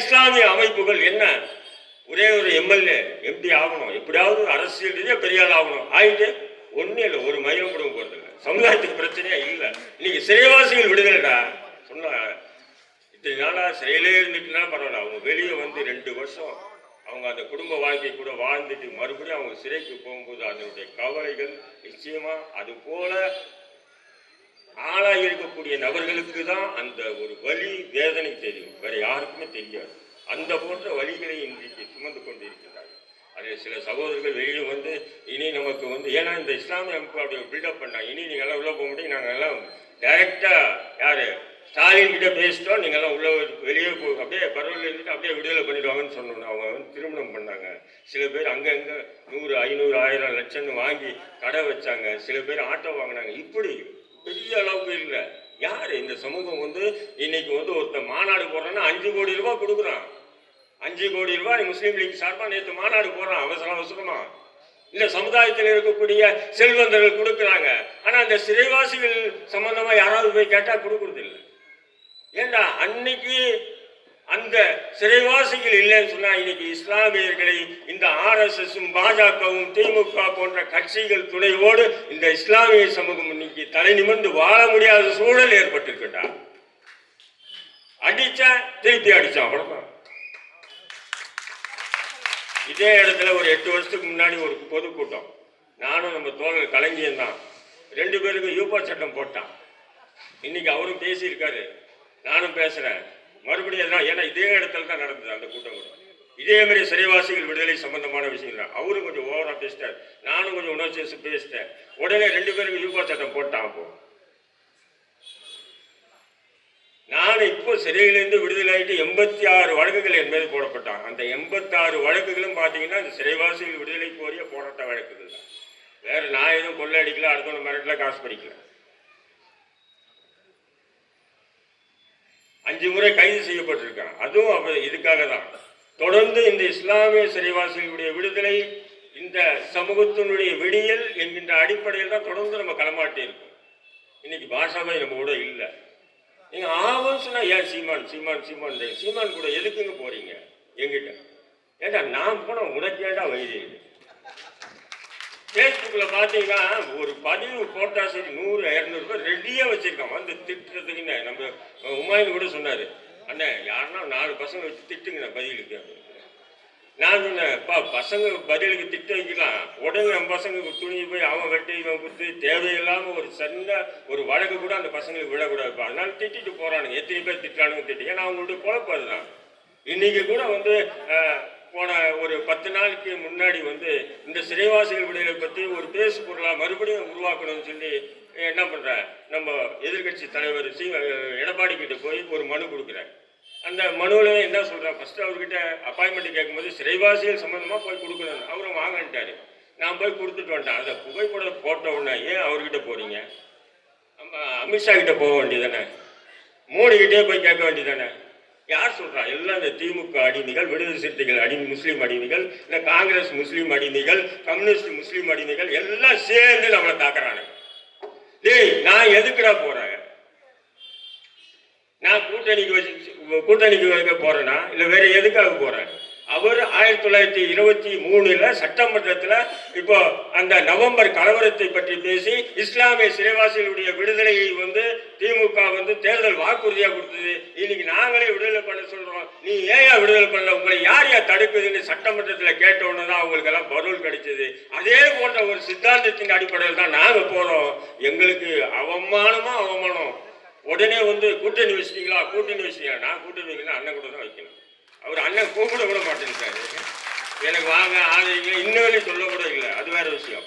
இஸ்லாமிய அமைப்புகள் என்ன? ஒரே ஒரு எம்எல்ஏ எம்பி ஆகணும். எப்படியாவது அரசியல் ரீதியா பெரிய ஆள் ஆகணும். ஆயிட்டு ஒண்ணே இல்லை ஒரு மயிலும் கூட போறது இல்லை. சமுதாயத்துக்கு பிரச்சனையா இல்லை. இன்னைக்கு சிறைவாசிகள் விடுதலைடா? சொன்ன இத்தனை நாளா சிறையிலே இருந்துட்டுனா பரவாயில்ல. அவங்க வெளியே வந்து ரெண்டு வருஷம் அவங்க அந்த குடும்ப வாழ்க்கை கூட வாழ்ந்துட்டு மறுபடியும் அவங்க சிறைக்கு போகும்போது அதனுடைய கவலைகள் நிச்சயமா அது போல ஆளாகி இருக்கக்கூடிய நபர்களுக்கு தான் அந்த ஒரு வலி வேதனை தெரியும். வேற யாருக்குமே தெரியாது. அந்த போன்ற வழிகளை இன்றைக்கு சுமந்து கொண்டு இருக்கின்றார்கள் அதில் சில சகோதரர்கள் வெளியே வந்து இனி நமக்கு வந்து ஏன்னா இந்த இஸ்லாமிய அமைப்பு அப்படி பில்டப் பண்ணாங்க இனி நீங்கள் எல்லாம் உள்ள போக முடியும். நாங்கள் எல்லாம் டைரக்டா யாரு? ஸ்டாலின் கிட்ட பேசிட்டோம். நீங்கள் எல்லாம் உள்ள வெளியே போ அப்படியே பரவாயில்ல இருந்துட்டு அப்படியே விடுதலை பண்ணிடுவாங்கன்னு சொன்னோம் அவங்க வந்து திருமணம் பண்ணாங்க. சில பேர் அங்கங்க நூறு ஐநூறு ஆயிரம் லட்சம்னு வாங்கி கடை வச்சாங்க. சில பேர் ஆட்டோ வாங்கினாங்க. இப்படி பெரிய அளவுக்கு இல்லை. யார் இந்த சமூகம் வந்து இன்னைக்கு வந்து ஒருத்தன் மாநாடு போடுறேன்னா அஞ்சு கோடி ரூபாய் கொடுக்குறான். அஞ்சு கோடி ரூபாய் முஸ்லீம் லீக் சார்பாக நேற்று மாநாடு போடுறான் அவசரம் அவசரமா. இந்த சமுதாயத்தில் இருக்கக்கூடிய செல்வந்தர்கள் கொடுக்குறாங்க. ஆனால் அந்த சிறைவாசிகள் சம்பந்தமாக யாராவது போய் கேட்டால் கொடுக்கறது இல்லை ஏண்டா அன்னைக்கு அந்த சிறைவாசிகள் இல்லைன்னு சொன்னா இன்னைக்கு இஸ்லாமியர்களை இந்த ஆர்எஸ்எஸும் பாஜகவும் திமுக போன்ற கட்சிகள் துணையோடு இந்த இஸ்லாமிய சமூகம் இன்னைக்கு தலை நிமிர்ந்து வாழ முடியாத சூழல் ஏற்பட்டிருக்கின்றார் அடிச்சா திருப்பி அடிச்சா அவ்வளவுதான். இதே இடத்துல ஒரு எட்டு வருஷத்துக்கு முன்னாடி ஒரு பொதுக்கூட்டம். நானும் நம்ம தோழர் கலைஞன் தான். ரெண்டு பேருக்கும் யூபா சட்டம் போட்டான். இன்னைக்கு அவரும் பேசியிருக்காரு. நானும் பேசுறேன். மறுபடியும் எல்லாம் ஏன்னா இதே இடத்துல தான் நடந்தது அந்த கூட்டம் கூட. இதே மாதிரி சிறைவாசிகள் விடுதலை சம்பந்தமான விஷயம் தான் அவரும் கொஞ்சம் ஓவரா பேசிட்டார். நானும் கொஞ்சம் உணர்ச்சி வச்சு பேசிட்டேன். உடனே ரெண்டு பேருக்கும் யூபா சட்டம் போட்டான் அப்போ. நான் இப்போ சிறையிலேருந்து விடுதலை ஆகிட்டு எண்பத்தி ஆறு வழக்குகள் என் மீது போடப்பட்டான் அந்த எண்பத்தாறு வழக்குகளும் பார்த்தீங்கன்னா இந்த சிறைவாசிகள் விடுதலை கோரிய போராட்ட வழக்குகள் தான். வேற நான் எதுவும் கொள்ளை அடிக்கல அடுத்தவங்க மிரட்டல காசு படிக்கல அஞ்சு முறை கைது செய்யப்பட்டிருக்கான் அதுவும் அப்ப இதுக்காக தான் தொடர்ந்து இந்த இஸ்லாமிய சிறைவாசிகளுடைய விடுதலை இந்த சமூகத்தினுடைய விடியல் என்கின்ற அடிப்படையில் தான் தொடர்ந்து நம்ம களமாட்டி இருக்கோம். இன்னைக்கு பாஷாபாய் நம்ம கூட இல்லை. நீங்க ஆகும் சொன்னா ஏன் சீமான் சீமான் சீமான்? சீமான் கூட எதுக்குங்க போறீங்க? எங்கிட்ட ஏண்டா நான் போன உனக்கு ஏண்டா வைத்தியம் ஃபேஸ்புக்கில் பார்த்தீங்கன்னா ஒரு பதிவு போட்டா சரி நூறு இரநூறுபா ரெடியாக வச்சுருக்கான் வந்து திட்டுறதுக்குன்னு. நம்ம உமாயின் கூட சொன்னார். அண்ணே யாருன்னா நாலு பசங்க வச்சு திட்டுங்கண்ணா பதிலுக்கு நான் சொன்னேன் பசங்க பதிலுக்கு திட்டு வைக்கலாம். உடனே நம்ம பசங்க துணி போய் அவன் வெட்டி இவன் கொடுத்து தேவையில்லாமல் ஒரு சின்ன ஒரு வழக்கு கூட அந்த பசங்களுக்கு விடக்கூடாதுப்பா அதனால திட்டிட்டு போகிறானுங்க எத்தனை பேர் திட்டுறானுங்க திட்டிங்க நான் அவங்களுடைய குழப்பம் அதுதான். இன்றைக்கி கூட வந்து போன ஒரு பத்து நாளுக்கு முன்னாடி வந்து இந்த சிறைவாசிகள் விடுதலை பற்றி ஒரு பேசு பொருளாக மறுபடியும் உருவாக்கணும்னு சொல்லி என்ன பண்ணுற நம்ம எதிர்க்கட்சி தலைவர் சி எடப்பாடி கிட்ட போய் ஒரு மனு கொடுக்குறேன் அந்த மனுவில் என்ன சொல்கிறேன் ஃபஸ்ட்டு அவர்கிட்ட அப்பாயின்மெண்ட் கேட்கும்போது சிறைவாசிகள் சம்மந்தமாக போய் கொடுக்கணும் அவரும் வாங்கன்ட்டாரு நான் போய் கொடுத்துட்டு வந்துட்டேன் அதை புகைப்படம் போட்ட உடனே ஏன் அவர்கிட்ட போகிறீங்க நம்ம அமித்ஷா கிட்ட போக வேண்டியதானே மோடிக்கிட்டே போய் கேட்க வேண்டியதானே யார் சொல்றா? எல்லாம் இந்த திமுக அடிமைகள் விடுதலை சிறுத்தைகள் அடி முஸ்லீம் அடிமைகள் இந்த காங்கிரஸ் முஸ்லீம் அடிமைகள் கம்யூனிஸ்ட் முஸ்லீம் அடிமைகள் எல்லாம் சேர்ந்து நம்மளை தாக்குறானுங்க. டேய் நான் எதுக்குடா போறேன்? நான் கூட்டணிக்கு வச்சு கூட்டணிக்கு வைக்க போறேனா? இல்ல வேற எதுக்காக போறேன்? அவர் ஆயிரத்தி தொள்ளாயிரத்தி இருபத்தி மூணுல சட்டமன்றத்தில் இப்போ அந்த நவம்பர் கலவரத்தை பற்றி பேசி இஸ்லாமிய சிறைவாசிகளுடைய விடுதலையை வந்து திமுக வந்து தேர்தல் வாக்குறுதியாக கொடுத்தது. இன்னைக்கு நாங்களே விடுதலை பண்ண சொல்றோம். நீ ஏயா விடுதலை பண்ணல? உங்களை யார் யார் தடுக்குதுன்னு சட்டமன்றத்தில் கேட்ட உடனே தான் அவங்களுக்கு எல்லாம் பதில் கிடைச்சது. அதே போன்ற ஒரு சித்தாந்தத்தின் அடிப்படையில் தான் நாங்கள் போறோம் எங்களுக்கு அவமானமா அவமானம். உடனே வந்து கூட்டணி வச்சிட்டீங்களா? கூட்டணி வச்சிட்டீங்களா? நான் கூட்டணி வைக்கணும் அண்ணன் கூட தான் வைக்கணும். அவர் அண்ணன் கூப்பிட கூட மாட்டேன்ட்டாரு எனக்கு வாங்க ஆதரிங்க இன்னும் சொல்ல கூட இல்லை. அது வேற விஷயம்.